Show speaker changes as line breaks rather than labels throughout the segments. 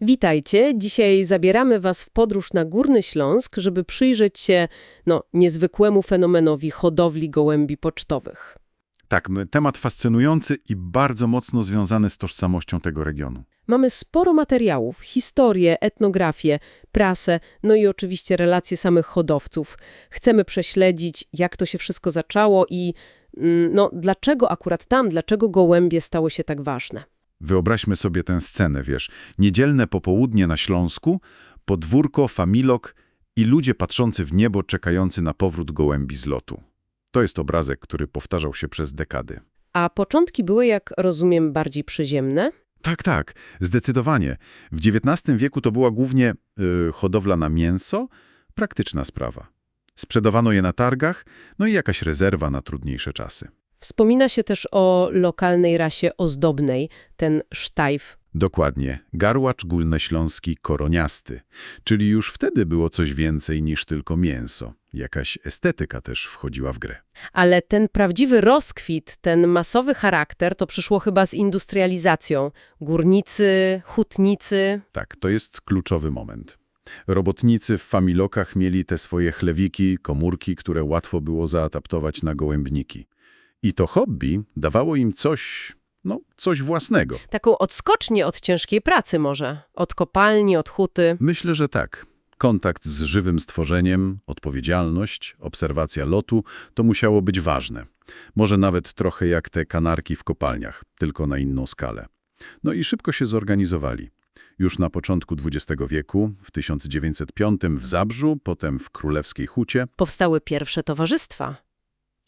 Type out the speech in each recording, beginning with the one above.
Witajcie. Dzisiaj zabieramy Was w podróż na Górny Śląsk, żeby przyjrzeć się no, niezwykłemu fenomenowi hodowli gołębi pocztowych.
Tak, temat fascynujący i bardzo mocno związany z tożsamością tego regionu.
Mamy sporo materiałów, historię, etnografię, prasę, no i oczywiście relacje samych hodowców. Chcemy prześledzić, jak to się wszystko zaczęło i mm, no, dlaczego akurat tam, dlaczego gołębie stały się tak ważne.
Wyobraźmy sobie tę scenę, wiesz, niedzielne popołudnie na Śląsku, podwórko, familok i ludzie patrzący w niebo, czekający na powrót gołębi z lotu. To jest obrazek, który powtarzał się przez dekady.
A początki były, jak rozumiem, bardziej przyziemne?
Tak, tak, zdecydowanie. W XIX wieku to była głównie y, hodowla na mięso, praktyczna sprawa. Sprzedawano je na targach, no i jakaś rezerwa na trudniejsze czasy.
Wspomina się też o lokalnej rasie ozdobnej, ten sztajf.
Dokładnie, garłacz górnośląski koroniasty, czyli już wtedy było coś więcej niż tylko mięso. Jakaś estetyka też wchodziła w grę.
Ale ten prawdziwy rozkwit, ten masowy charakter, to przyszło chyba z industrializacją. Górnicy, hutnicy.
Tak, to jest kluczowy moment. Robotnicy w familokach mieli te swoje chlewiki, komórki, które łatwo było zaadaptować na gołębniki. I to hobby dawało im coś, no, coś własnego.
Taką odskocznię od ciężkiej pracy może. Od kopalni, od huty.
Myślę, że tak. Kontakt z żywym stworzeniem, odpowiedzialność, obserwacja lotu to musiało być ważne. Może nawet trochę jak te kanarki w kopalniach, tylko na inną skalę. No i szybko się zorganizowali. Już na początku XX wieku, w 1905 w Zabrzu, potem w Królewskiej Hucie.
Powstały pierwsze towarzystwa.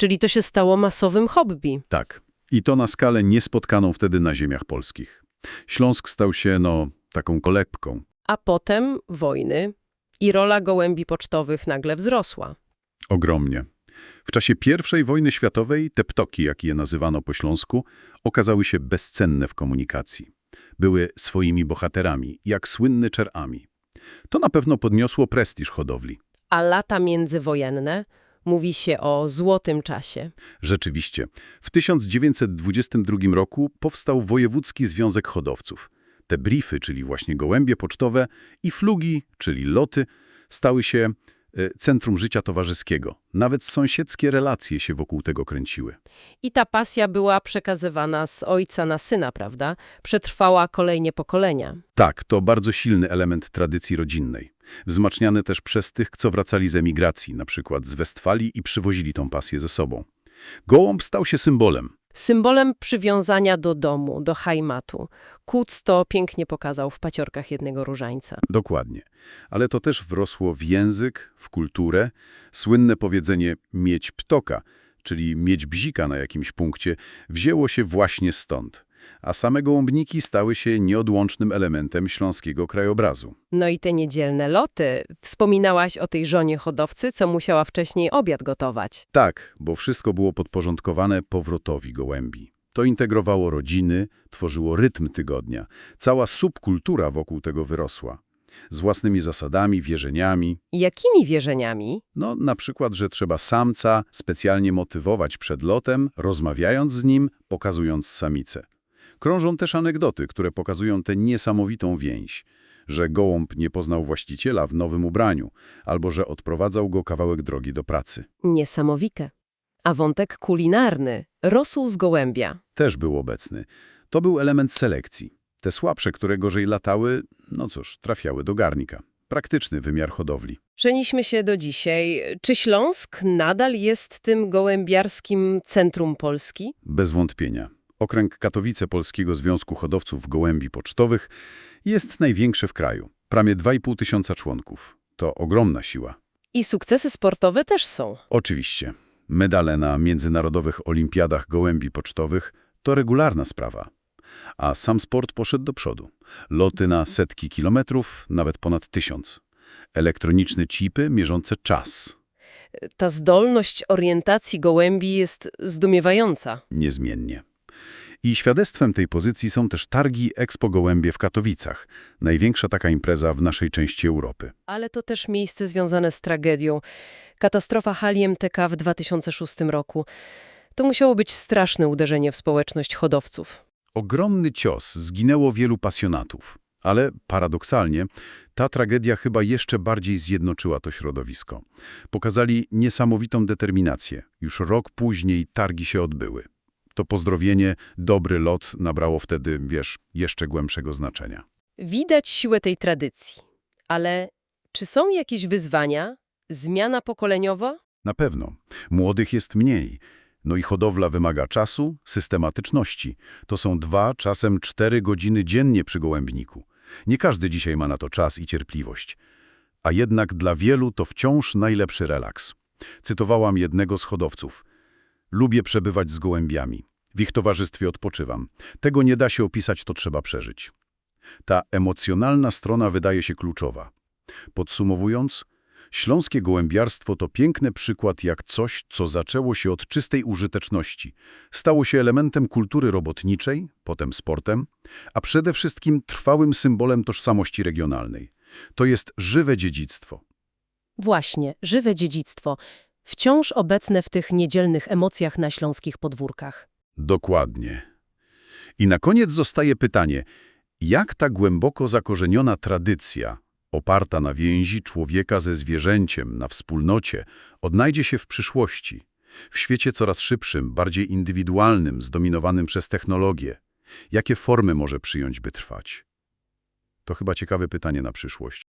Czyli to się stało masowym hobby.
Tak. I to na skalę niespotkaną wtedy na ziemiach polskich. Śląsk stał się, no, taką kolebką.
A potem wojny i rola gołębi pocztowych nagle wzrosła.
Ogromnie. W czasie I wojny światowej te ptoki, jak je nazywano po śląsku, okazały się bezcenne w komunikacji. Były swoimi bohaterami, jak słynny czerami. To na pewno podniosło prestiż hodowli.
A lata międzywojenne mówi się o złotym czasie.
Rzeczywiście, w 1922 roku powstał Wojewódzki Związek Hodowców. Te briefy, czyli właśnie gołębie pocztowe, i flugi, czyli loty, stały się centrum życia towarzyskiego. Nawet sąsiedzkie relacje się wokół tego kręciły.
I ta pasja była przekazywana z ojca na syna, prawda? Przetrwała kolejne pokolenia.
Tak, to bardzo silny element tradycji rodzinnej. Wzmacniany też przez tych, co wracali z emigracji, na przykład z Westfalii i przywozili tą pasję ze sobą. Gołąb stał się symbolem.
Symbolem przywiązania do domu, do hajmatu. Kuc to pięknie pokazał w paciorkach jednego różańca.
Dokładnie. Ale to też wrosło w język, w kulturę. Słynne powiedzenie mieć ptoka, czyli mieć bzika na jakimś punkcie, wzięło się właśnie stąd. A same gołąbniki stały się nieodłącznym elementem śląskiego krajobrazu.
No i te niedzielne loty. Wspominałaś o tej żonie hodowcy, co musiała wcześniej obiad gotować.
Tak, bo wszystko było podporządkowane powrotowi gołębi. To integrowało rodziny, tworzyło rytm tygodnia. Cała subkultura wokół tego wyrosła. Z własnymi zasadami, wierzeniami.
Jakimi wierzeniami?
No, na przykład, że trzeba samca specjalnie motywować przed lotem, rozmawiając z nim, pokazując samicę. Krążą też anegdoty, które pokazują tę niesamowitą więź, że gołąb nie poznał właściciela w nowym ubraniu, albo że odprowadzał go kawałek drogi do pracy.
Niesamowite. A wątek kulinarny. Rosół z gołębia.
Też był obecny. To był element selekcji. Te słabsze, które gorzej latały, no cóż, trafiały do garnika. Praktyczny wymiar hodowli.
Przenieśmy się do dzisiaj. Czy Śląsk nadal jest tym gołębiarskim centrum Polski?
Bez wątpienia. Okręg Katowice Polskiego Związku Hodowców Gołębi Pocztowych jest największy w kraju. Prawie 2,5 tysiąca członków. To ogromna siła.
I sukcesy sportowe też są.
Oczywiście. Medale na międzynarodowych olimpiadach gołębi pocztowych to regularna sprawa. A sam sport poszedł do przodu. Loty na setki kilometrów, nawet ponad tysiąc. Elektroniczne chipy mierzące czas.
Ta zdolność orientacji gołębi jest zdumiewająca.
Niezmiennie. I świadectwem tej pozycji są też targi Expo Gołębie w Katowicach. Największa taka impreza w naszej części Europy.
Ale to też miejsce związane z tragedią. Katastrofa hali MTK w 2006 roku. To musiało być straszne uderzenie w społeczność hodowców.
Ogromny cios, zginęło wielu pasjonatów. Ale paradoksalnie, ta tragedia chyba jeszcze bardziej zjednoczyła to środowisko. Pokazali niesamowitą determinację. Już rok później targi się odbyły. To pozdrowienie, dobry lot nabrało wtedy, wiesz, jeszcze głębszego znaczenia.
Widać siłę tej tradycji. Ale czy są jakieś wyzwania? Zmiana pokoleniowa?
Na pewno. Młodych jest mniej. No i hodowla wymaga czasu, systematyczności. To są dwa, czasem cztery godziny dziennie przy gołębniku. Nie każdy dzisiaj ma na to czas i cierpliwość. A jednak dla wielu to wciąż najlepszy relaks. Cytowałam jednego z hodowców. Lubię przebywać z gołębiami. W ich towarzystwie odpoczywam. Tego nie da się opisać, to trzeba przeżyć. Ta emocjonalna strona wydaje się kluczowa. Podsumowując, Śląskie gołębiarstwo to piękny przykład jak coś, co zaczęło się od czystej użyteczności. Stało się elementem kultury robotniczej, potem sportem, a przede wszystkim trwałym symbolem tożsamości regionalnej. To jest żywe dziedzictwo.
Właśnie, żywe dziedzictwo. Wciąż obecne w tych niedzielnych emocjach na śląskich podwórkach.
Dokładnie. I na koniec zostaje pytanie, jak ta głęboko zakorzeniona tradycja, oparta na więzi człowieka ze zwierzęciem, na wspólnocie, odnajdzie się w przyszłości, w świecie coraz szybszym, bardziej indywidualnym, zdominowanym przez technologię. Jakie formy może przyjąć, by trwać? To chyba ciekawe pytanie na przyszłość.